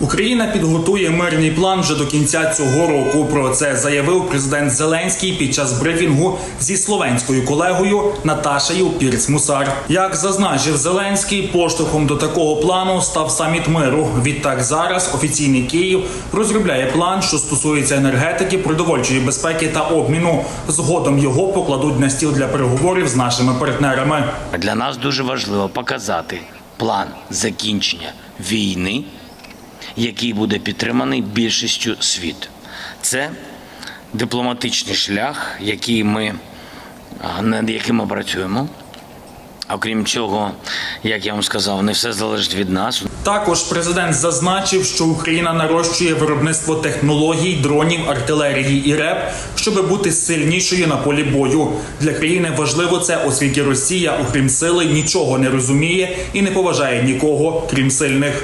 Україна підготує мирний план вже до кінця цього року. Про це заявив президент Зеленський під час брифінгу зі словенською колегою Наташею Пірц-Мусар. Як зазначив Зеленський, поштовхом до такого плану став саміт миру. Відтак зараз офіційний Київ розробляє план, що стосується енергетики, продовольчої безпеки та обміну. Згодом його покладуть на стіл для переговорів з нашими партнерами. Для нас дуже важливо показати план закінчення війни, який буде підтриманий більшістю світу. Це дипломатичний шлях, який ми, над яким ми працюємо. Окрім цього, як я вам сказав, не все залежить від нас. Також президент зазначив, що Україна нарощує виробництво технологій, дронів, артилерії і РЕП, щоб бути сильнішою на полі бою. Для країни важливо це, оскільки Росія, окрім сили, нічого не розуміє і не поважає нікого, крім сильних.